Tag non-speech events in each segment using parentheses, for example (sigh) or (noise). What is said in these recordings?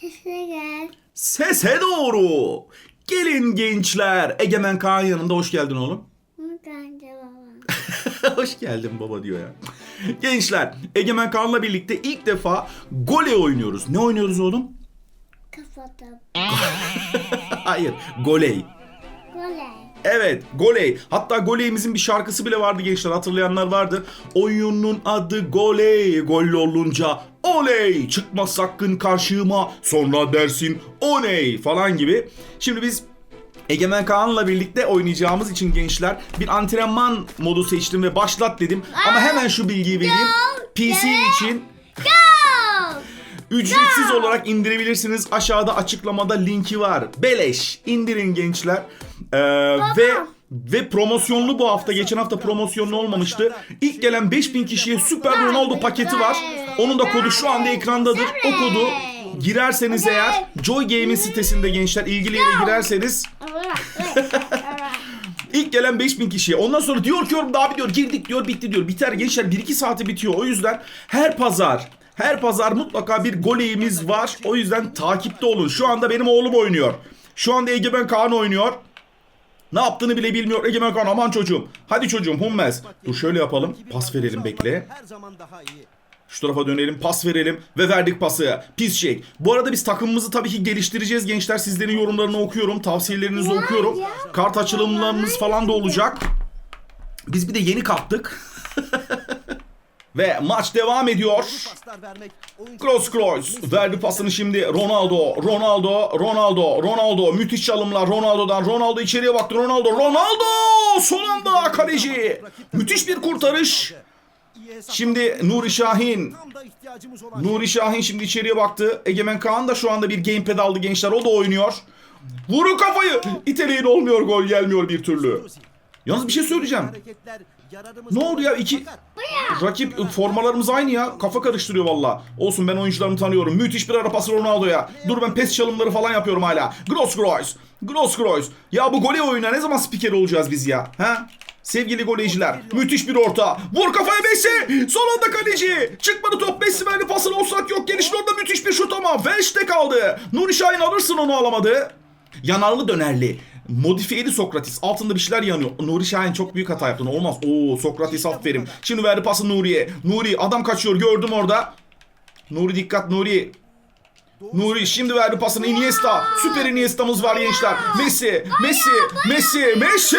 Sesine gel. Sese doğru. Gelin gençler. Egemen Kaan yanında hoş geldin oğlum. Buradan baba. (laughs) hoş geldin baba diyor ya. Gençler Egemen Kaan'la birlikte ilk defa gole oynuyoruz. Ne oynuyoruz oğlum? Kafada. (laughs) Hayır goley. Goley. Evet goley. Hatta goleyimizin bir şarkısı bile vardı gençler hatırlayanlar vardı. Oyunun adı goley. Gol olunca oley. Çıkma sakın karşıma sonra dersin oley falan gibi. Şimdi biz Egemen Kaan'la birlikte oynayacağımız için gençler bir antrenman modu seçtim ve başlat dedim. Ama hemen şu bilgiyi vereyim. PC için! Ücretsiz olarak indirebilirsiniz. Aşağıda açıklamada linki var. Beleş. indirin gençler. Ee, ve ve promosyonlu bu hafta. Geçen hafta promosyonlu olmamıştı. İlk gelen 5000 kişiye Süper Ronaldo paketi var. Onun da kodu şu anda ekrandadır. O kodu girerseniz eğer Joy Game'in sitesinde gençler ilgili yere girerseniz (laughs) İlk gelen 5000 kişiye. Ondan sonra diyor ki yorum abi diyor girdik diyor bitti diyor. Biter gençler 1-2 saati bitiyor. O yüzden her pazar her pazar mutlaka bir goleyimiz var. O yüzden takipte olun. Şu anda benim oğlum oynuyor. Şu anda Egemen Kaan oynuyor. Ne yaptığını bile bilmiyor Egemen Kaan. Aman çocuğum. Hadi çocuğum Hummels. Dur şöyle yapalım. Pas verelim bekle. Şu tarafa dönelim, pas verelim ve verdik pası. Pis şey. Bu arada biz takımımızı tabii ki geliştireceğiz gençler. Sizlerin yorumlarını okuyorum, tavsiyelerinizi okuyorum. Kart açılımlarınız falan da olacak. Biz bir de yeni kaptık. (laughs) ve maç devam ediyor. Cross cross verdi pasını şimdi Ronaldo, Ronaldo, Ronaldo, Ronaldo müthiş çalımlar Ronaldo'dan Ronaldo içeriye baktı Ronaldo, Ronaldo son anda kaleci müthiş bir kurtarış. Şimdi Nuri Şahin Nuri Şahin şimdi içeriye baktı. Egemen Kaan da şu anda bir gamepad aldı gençler. O da oynuyor. Vurun kafayı. İteleyin olmuyor gol gelmiyor bir türlü. Yalnız bir şey söyleyeceğim. hareketler yararımız Ne oldu ya iki rakip formalarımız aynı ya. Kafa karıştırıyor valla. Olsun ben oyuncularımı tanıyorum. Müthiş bir ara pası Ronaldo'ya. Dur ben pes çalımları falan yapıyorum hala. Grosskreuz. Grosskreuz. Ya bu gole oyuna ne zaman spiker olacağız biz ya? Ha? Sevgili goleciler. Müthiş bir orta. Vur kafaya Messi. Son anda kaleci. Çıkmadı top. Messi verdi pasını. Olsak yok. Gelişin orada müthiş bir şut ama. Veş'te kaldı. Nuri Şahin alırsın onu alamadı. Yanarlı dönerli. Modifiyeli Sokrates. Altında bir şeyler yanıyor. Nuri Şahin çok büyük hata yaptı. Olmaz. Oo Sokrates aferin. Şimdi verdi pası Nuri'ye. Nuri adam kaçıyor. Gördüm orada. Nuri dikkat Nuri. Nuri şimdi verdi pasını Iniesta. Süper Iniesta'mız var gençler. Messi, Messi, Messi, Messi.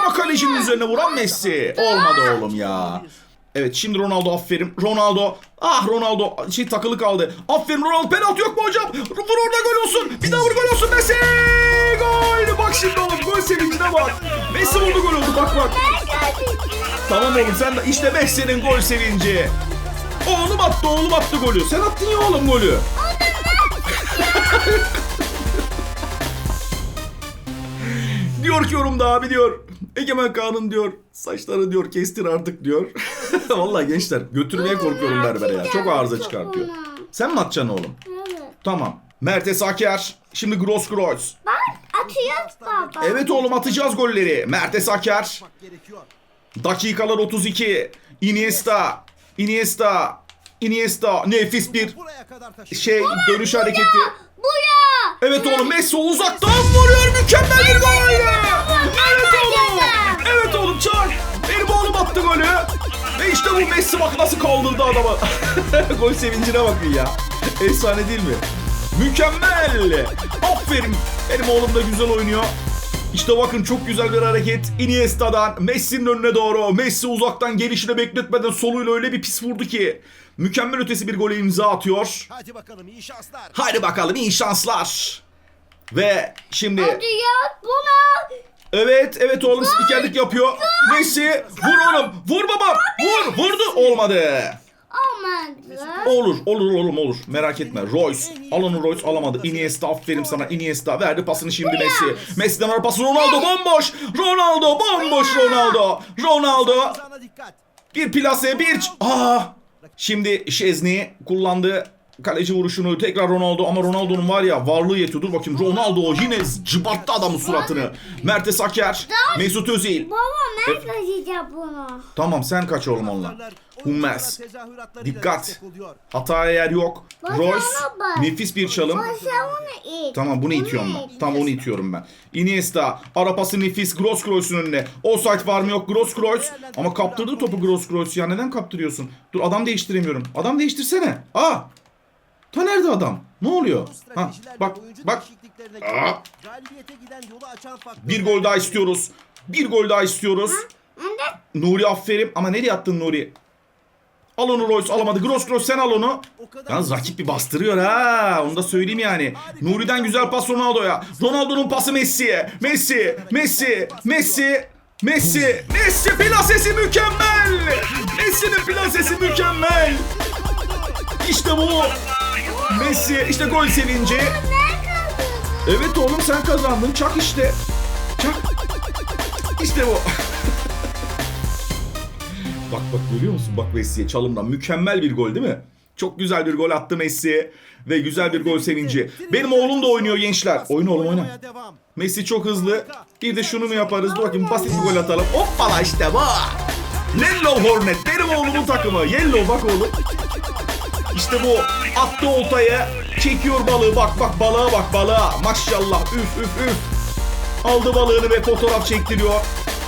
Ama kalecinin üzerine vuran Messi. Olmadı oğlum ya. Evet şimdi Ronaldo aferin. Ronaldo. Ah Ronaldo şey takılı kaldı. Aferin Ronaldo penaltı yok mu hocam? Vur orada gol olsun. Bir daha vur gol olsun Messi. Gol. Bak şimdi oğlum gol sevincine bak. Messi vurdu gol oldu bak bak. Tamam oğlum sen de işte Messi'nin gol sevinci. Oğlum attı oğlum attı golü. Sen attın ya oğlum golü. (laughs) diyor ki yorumda abi diyor. Egemen Kaan'ın diyor saçları diyor kestir artık diyor. (laughs) Vallahi gençler götürmeye korkuyorum berbere ya. Çok arıza çıkartıyor. Sen mi atacaksın oğlum? Evet. Tamam. Mertes Aker. Şimdi Grosskreuz. Bak atıyor baba. Evet oğlum atacağız golleri. Mertes Aker. gerekiyor. Dakikalar 32. Iniesta. Iniesta. Iniesta. Nefis bir Buraya şey dönüş hareketi. Bu ya. Evet oğlum Messi uzaktan vuruyor. Mükemmel bir gol. Evet oğlum. Evet oğlum çak. Benim oğlum attı golü. Ve işte bu Messi bak nasıl kaldırdı adamı. (laughs) gol sevincine bakın ya. Efsane değil mi? Mükemmel. Aferin. Benim oğlum da güzel oynuyor. İşte bakın çok güzel bir hareket. Iniesta'dan Messi'nin önüne doğru. Messi uzaktan gelişine bekletmeden soluyla öyle bir pis vurdu ki. Mükemmel ötesi bir gole imza atıyor. Hadi bakalım iyi şanslar. Haydi bakalım iyi şanslar. Ve şimdi Atıyor buna. evet evet oğlum spikerlik yapıyor. Messi vur oğlum vur baba vur vurdu olmadı. Olmadı. Olur olur oğlum olur merak etme. Royce al onu Royce alamadı. Iniesta aferin sana Iniesta verdi pasını şimdi Messi. Messi'den ara pası Ronaldo bomboş. Ronaldo bomboş Ronaldo. Ronaldo bir plase bir ç- Aa! Şimdi Şezni kullandı. Kaleci vuruşunu tekrar Ronaldo ama Ronaldo'nun var ya varlığı yetiyor. Dur bakayım Ronaldo yine cıbattı adamın suratını. Mertes Aker, Mesut Özil. Baba ben kaçacağım bunu. Tamam sen kaç oğlum onunla. Hummels. Dikkat. Hataya yer yok. Royce nefis bir çalım. Tamam bunu itiyorum ben. Tamam onu itiyorum ben. Iniesta. Ara pası nefis. Grosskreuz'un önüne. Offside var mı yok. Grosskreuz. Ama kaptırdı topu Grosskreuz ya. Neden kaptırıyorsun? Dur adam değiştiremiyorum. Adam değiştirsene. Aa. Ta nerede adam? Ne oluyor? Ha bak bak. Aa. Bir gol daha istiyoruz. Bir gol daha istiyoruz. Nuri aferin. Ama nereye attın Nuri? Al onu Royce alamadı. Grosskreuz sen al onu. Yalnız rakip bir bastırıyor ha. Onu da söyleyeyim yani. Nuri'den güzel pas Ronaldo'ya. Ronaldo'nun pası Messi'ye. Messi, Messi, Messi, Messi, Messi plasesi mükemmel. Messi'nin plasesi mükemmel. İşte bu. Messi işte gol sevinci. Evet oğlum sen kazandın. Çak işte. Çak. İşte bu. (laughs) Bak bak görüyor musun? Bak Messi'ye çalımdan. Mükemmel bir gol değil mi? Çok güzel bir gol attı Messi. Ve güzel bir gol sevinci. Benim oğlum da oynuyor gençler. Oyna oğlum oyna. Messi çok hızlı. Bir de şunu mu yaparız? Dur bakayım basit bir gol atalım. Hoppala işte bu. Yellow Hornet. Benim oğlumun takımı. Yellow bak oğlum. İşte bu. Attı oltaya. Çekiyor balığı. Bak bak balığa bak balığa. Maşallah. Üf üf üf. Aldı balığını ve fotoğraf çektiriyor.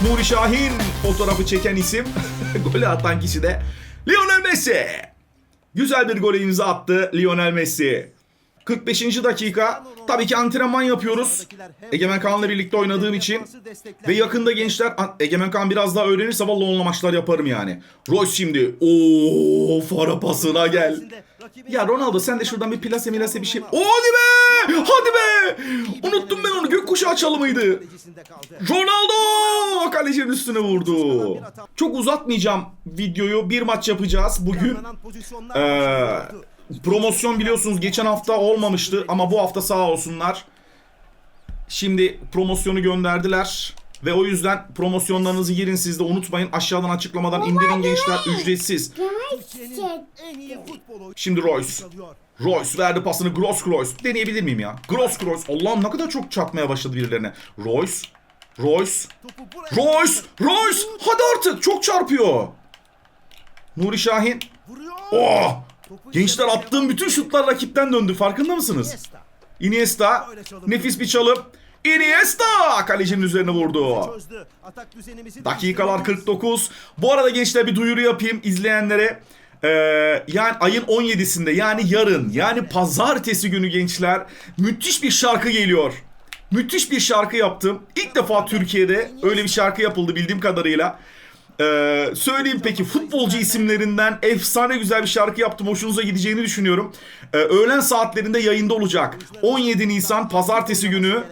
Nuri Şahin fotoğrafı çeken isim. (laughs) Golü atan kişi de Lionel Messi. Güzel bir gole imza attı Lionel Messi. 45. dakika. Tabii ki antrenman yapıyoruz. Egemen Kaan'la birlikte oynadığım için. Ve yakında gençler Egemen Kaan biraz daha öğrenirse vallahi onunla maçlar yaparım yani. Royce şimdi. Oo fara pasına gel. Ya Ronaldo sen de şuradan bir plase milase bir şey. O hadi be! Hadi be! Unuttum ben onu. Gökkuşağı çalımıydı. Ronaldo! Kalecinin üstüne vurdu. Çok uzatmayacağım videoyu. Bir maç yapacağız bugün. Ee, promosyon biliyorsunuz geçen hafta olmamıştı ama bu hafta sağ olsunlar. Şimdi promosyonu gönderdiler. Ve o yüzden promosyonlarınızı girin siz de unutmayın. Aşağıdan açıklamadan indirin gençler ücretsiz. Şimdi Royce. Royce verdi pasını Grosskreuz. Deneyebilir miyim ya? Grosskreuz. Allah'ım ne kadar çok çarpmaya başladı birilerine. Royce. Royce. Royce. Royce. Hadi artık çok çarpıyor. Nuri Şahin. Oh! Gençler attığım bütün şutlar rakipten döndü. Farkında mısınız? Iniesta. Nefis bir çalım. Iniesta kalecinin üzerine vurdu. Dakikalar değiştirebiliriz. 49. Bu arada gençler bir duyuru yapayım izleyenlere. Ee, yani ayın 17'sinde yani yarın yani pazartesi günü gençler müthiş bir şarkı geliyor. Müthiş bir şarkı yaptım. İlk defa Türkiye'de öyle bir şarkı yapıldı bildiğim kadarıyla. Ee, söyleyeyim peki futbolcu isimlerinden efsane güzel bir şarkı yaptım. Hoşunuza gideceğini düşünüyorum. Ee, öğlen saatlerinde yayında olacak. 17 Nisan pazartesi günü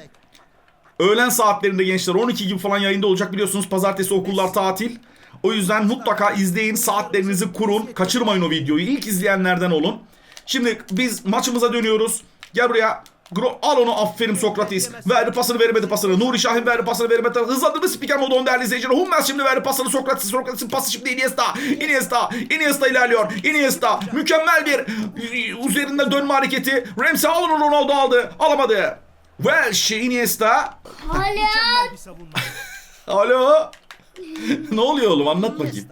Öğlen saatlerinde gençler 12 gibi falan yayında olacak biliyorsunuz pazartesi okullar tatil. O yüzden mutlaka izleyin saatlerinizi kurun kaçırmayın o videoyu ilk izleyenlerden olun. Şimdi biz maçımıza dönüyoruz. Gel buraya. Gro al onu aferin Sokrates. Verdi pasını veremedi pasını. Nuri Şahin verdi pasını veremedi. Hızlandırdı spiker modu on değerli izleyiciler. Hummels şimdi verdi pasını Sokrates. Sokrates'in pası şimdi Iniesta. Iniesta. Iniesta ilerliyor. Iniesta. Mükemmel bir üzerinde dönme hareketi. Ramsey alın Ronaldo aldı. Alamadı. Welsh Iniesta. Savunma. (laughs) Alo. ne oluyor oğlum anlat bakayım.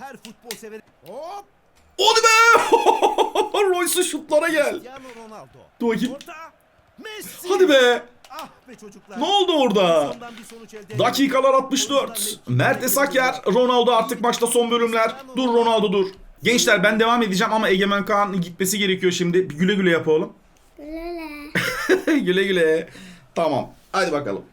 Her futbol severi. Hop! Hadi be. (laughs) Royce'un şutlara gel. Dur bakayım. Hadi be. Ah be çocuklar. Ne oldu orada? Dakikalar 64. Mertes Aker, Ronaldo artık maçta son bölümler. Dur Ronaldo dur. Gençler ben devam edeceğim ama Egemen Kaan'ın gitmesi gerekiyor şimdi. Bir güle güle yap oğlum. Lele. (laughs) güle güle. Tamam. Hadi bakalım.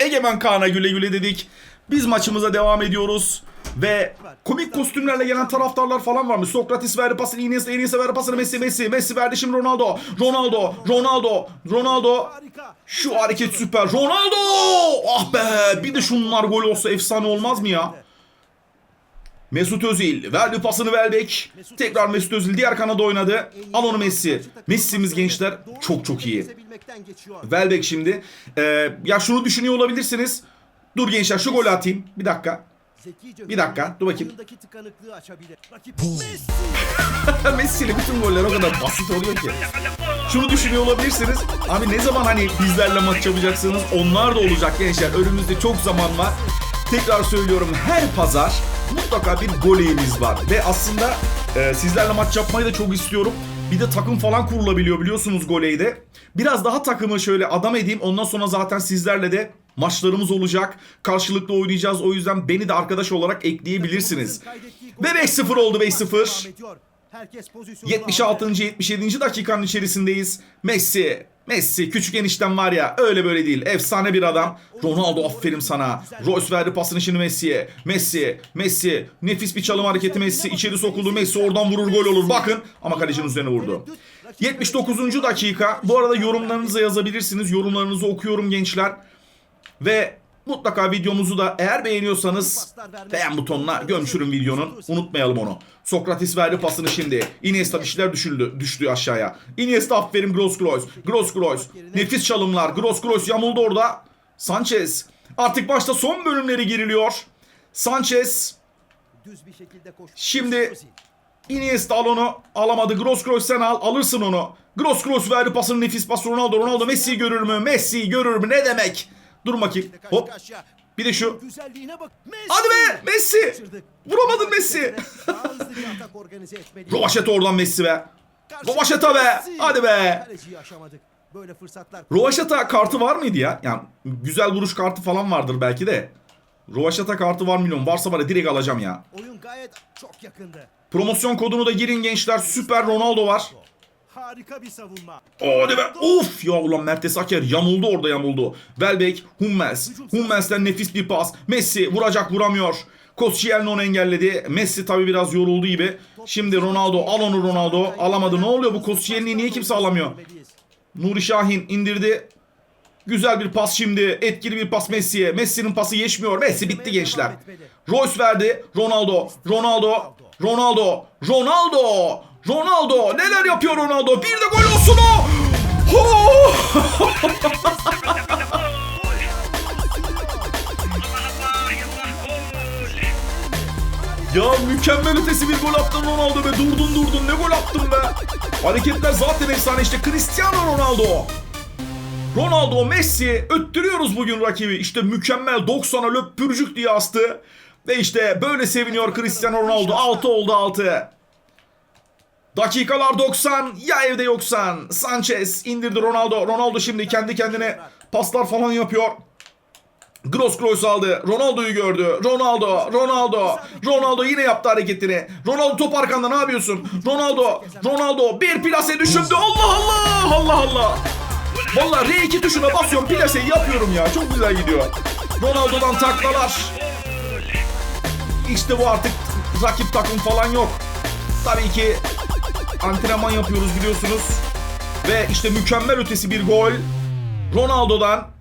Egemen Kaan'a güle güle dedik. Biz maçımıza devam ediyoruz. Ve komik kostümlerle gelen taraftarlar falan varmış. Sokrates verdi pasını Iniesta, Iniesta verdi pasını Messi, Messi, Messi verdi şimdi Ronaldo. Ronaldo, Ronaldo, Ronaldo. Şu hareket süper. Ronaldo! Ah be! Bir de şunlar gol olsa efsane olmaz mı ya? Mesut Özil verdi pasını Welbeck. Tekrar Mesut Özil diğer kanada oynadı. Al onu Messi. Messi'miz gençler çok çok iyi. Welbeck şimdi. Ee, ya şunu düşünüyor olabilirsiniz. Dur gençler şu golü atayım. Bir dakika. Bir dakika, dur bakayım. oyundaki tıkanıklığı açabilir. Rakip Messi. (laughs) Messi'yle bütün goller o kadar basit oluyor ki. Şunu düşünüyor olabilirsiniz. Abi ne zaman hani bizlerle maç yapacaksınız? Onlar da olacak gençler. Önümüzde çok zaman var. Tekrar söylüyorum her pazar mutlaka bir goleğimiz var. Ve aslında e, sizlerle maç yapmayı da çok istiyorum. Bir de takım falan kurulabiliyor biliyorsunuz goleyde. Biraz daha takımı şöyle adam edeyim. Ondan sonra zaten sizlerle de maçlarımız olacak. Karşılıklı oynayacağız. O yüzden beni de arkadaş olarak ekleyebilirsiniz. Ve gol- 5-0 oldu, 5-0. Devam ediyor. Herkes pozisyonunu 76. aldı. 77. dakikanın içerisindeyiz. Messi, Messi küçük enişten var ya öyle böyle değil. Efsane bir adam. Ronaldo aferin sana. Royce verdi pasını şimdi Messi'ye. Messi, Messi. Nefis bir çalım hareketi Messi. içeri sokuldu Messi oradan vurur gol olur. Bakın ama kalecinin üzerine vurdu. 79. dakika. Bu arada yorumlarınızı yazabilirsiniz. Yorumlarınızı okuyorum gençler. Ve mutlaka videomuzu da eğer beğeniyorsanız beğen butonuna gömçürün videonun. Unutmayalım onu. Sokratis verdi pasını şimdi. Iniesta bir şeyler düşüldü, düştü aşağıya. Iniesta aferin Grosskreuz. Grosskreuz. Nefis çalımlar. Grosskreuz yamuldu orada. Sanchez. Artık başta son bölümleri giriliyor. Sanchez. Şimdi Iniesta al onu. Alamadı. Grosskreuz sen al. Alırsın onu. Grosskreuz verdi pasını nefis pas Ronaldo. Ronaldo Messi'yi görür mü? Messi'yi görür mü? Ne demek? Dur bakayım. Hop. Bir de şu. Hadi be Messi. Vuramadın Messi. Rovaşeta oradan Messi be. Rovaşeta be. Hadi be. Böyle fırsatlar. Kartı var mıydı ya? Yani güzel vuruş kartı falan vardır belki de. Rovaşeta kartı var milyon. Varsa var ya direkt alacağım ya. Oyun gayet çok yakındı. Promosyon kodunu da girin gençler. Süper Ronaldo var. Harika bir savunma. Hadi be. Of ya ulan Mertes Aker yamuldu orada yamuldu. Welbeck, Hummels. Hummels'ten nefis bir pas. Messi vuracak vuramıyor. Koscielny onu engelledi. Messi tabi biraz yoruldu gibi. Şimdi Ronaldo al onu Ronaldo. Alamadı. Ne oluyor bu Koscielny'yi niye kimse alamıyor? Nuri Şahin indirdi. Güzel bir pas şimdi. Etkili bir pas Messi'ye. Messi'nin pası geçmiyor. Messi bitti gençler. Royce verdi. Ronaldo. Ronaldo. Ronaldo. Ronaldo. Ronaldo. Neler yapıyor Ronaldo? Bir de gol olsun o. (laughs) Ya mükemmel ötesi bir gol attın Ronaldo be. Durdun durdun. Ne gol attın be. Hareketler zaten efsane işte. Cristiano Ronaldo. Ronaldo, Messi öttürüyoruz bugün rakibi. İşte mükemmel 90'a löpürcük diye astı. Ve işte böyle seviniyor Cristiano Ronaldo. 6 oldu 6. Dakikalar 90. Ya evde yoksan. Sanchez indirdi Ronaldo. Ronaldo şimdi kendi kendine paslar falan yapıyor. Grosskreuz aldı. Ronaldo'yu gördü. Ronaldo, Ronaldo. Ronaldo yine yaptı hareketini. Ronaldo top arkanda ne yapıyorsun? Ronaldo, Ronaldo bir plase düşündü. Allah Allah! Allah Allah! Vallahi R2 tuşuna basıyorum plaseyi yapıyorum ya. Çok güzel gidiyor. Ronaldo'dan taklalar. İşte bu artık rakip takım falan yok. Tabii ki antrenman yapıyoruz biliyorsunuz. Ve işte mükemmel ötesi bir gol. Ronaldo'dan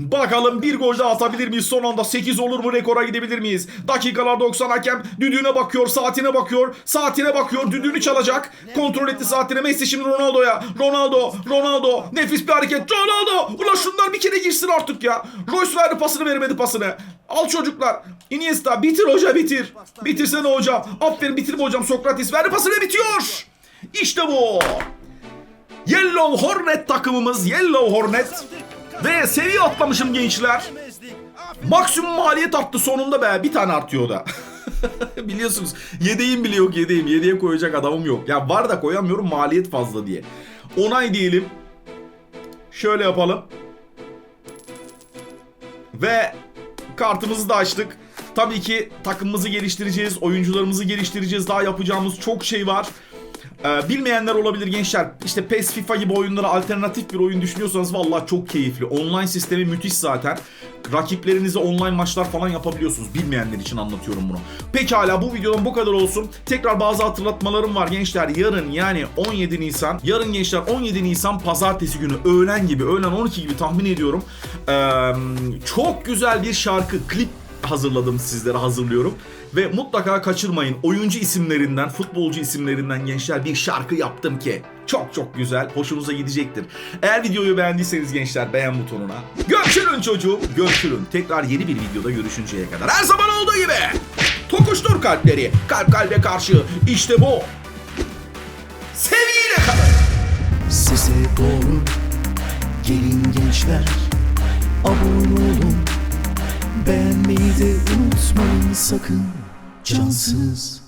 Bakalım bir gol daha atabilir miyiz? Son anda 8 olur mu? Rekora gidebilir miyiz? Dakikalar 90 hakem düdüğüne bakıyor, saatine bakıyor, saatine bakıyor, düdüğünü çalacak. Kontrol etti saatine. Messi şimdi Ronaldo'ya. Ronaldo, Ronaldo. Nefis bir hareket. Ronaldo. Ulan şunlar bir kere girsin artık ya. Royce verdi pasını veremedi pasını. Al çocuklar. Iniesta bitir hoca bitir. Bitirsene hocam. Aferin bitirme hocam Sokratis. Verdi pasını bitiyor. İşte bu. Yellow Hornet takımımız Yellow Hornet. Ve seviye atlamışım gençler. Maksimum maliyet arttı sonunda be. Bir tane artıyor da. (laughs) Biliyorsunuz yedeğim bile yok yedeğim. Yedeğe koyacak adamım yok. Ya var da koyamıyorum maliyet fazla diye. Onay diyelim. Şöyle yapalım. Ve kartımızı da açtık. Tabii ki takımımızı geliştireceğiz, oyuncularımızı geliştireceğiz. Daha yapacağımız çok şey var. Ee, bilmeyenler olabilir gençler. İşte PES, FIFA gibi oyunlara alternatif bir oyun düşünüyorsanız vallahi çok keyifli. Online sistemi müthiş zaten. Rakiplerinize online maçlar falan yapabiliyorsunuz. Bilmeyenler için anlatıyorum bunu. Pekala bu videodan bu kadar olsun. Tekrar bazı hatırlatmalarım var gençler. Yarın yani 17 Nisan. Yarın gençler 17 Nisan pazartesi günü öğlen gibi, öğlen 12 gibi tahmin ediyorum. Ee, çok güzel bir şarkı, klip hazırladım sizlere hazırlıyorum. Ve mutlaka kaçırmayın oyuncu isimlerinden, futbolcu isimlerinden gençler bir şarkı yaptım ki Çok çok güzel. Hoşunuza gidecektir. Eğer videoyu beğendiyseniz gençler beğen butonuna. Görüşürün çocuğum. Görüşürün. Tekrar yeni bir videoda görüşünceye kadar. Her zaman olduğu gibi. Tokuştur kalpleri. Kalp kalbe karşı. İşte bu. Sevgiyle kalın. Size doğru gelin gençler Abone olun Beğenmeyi de unutmayın sakın 相思。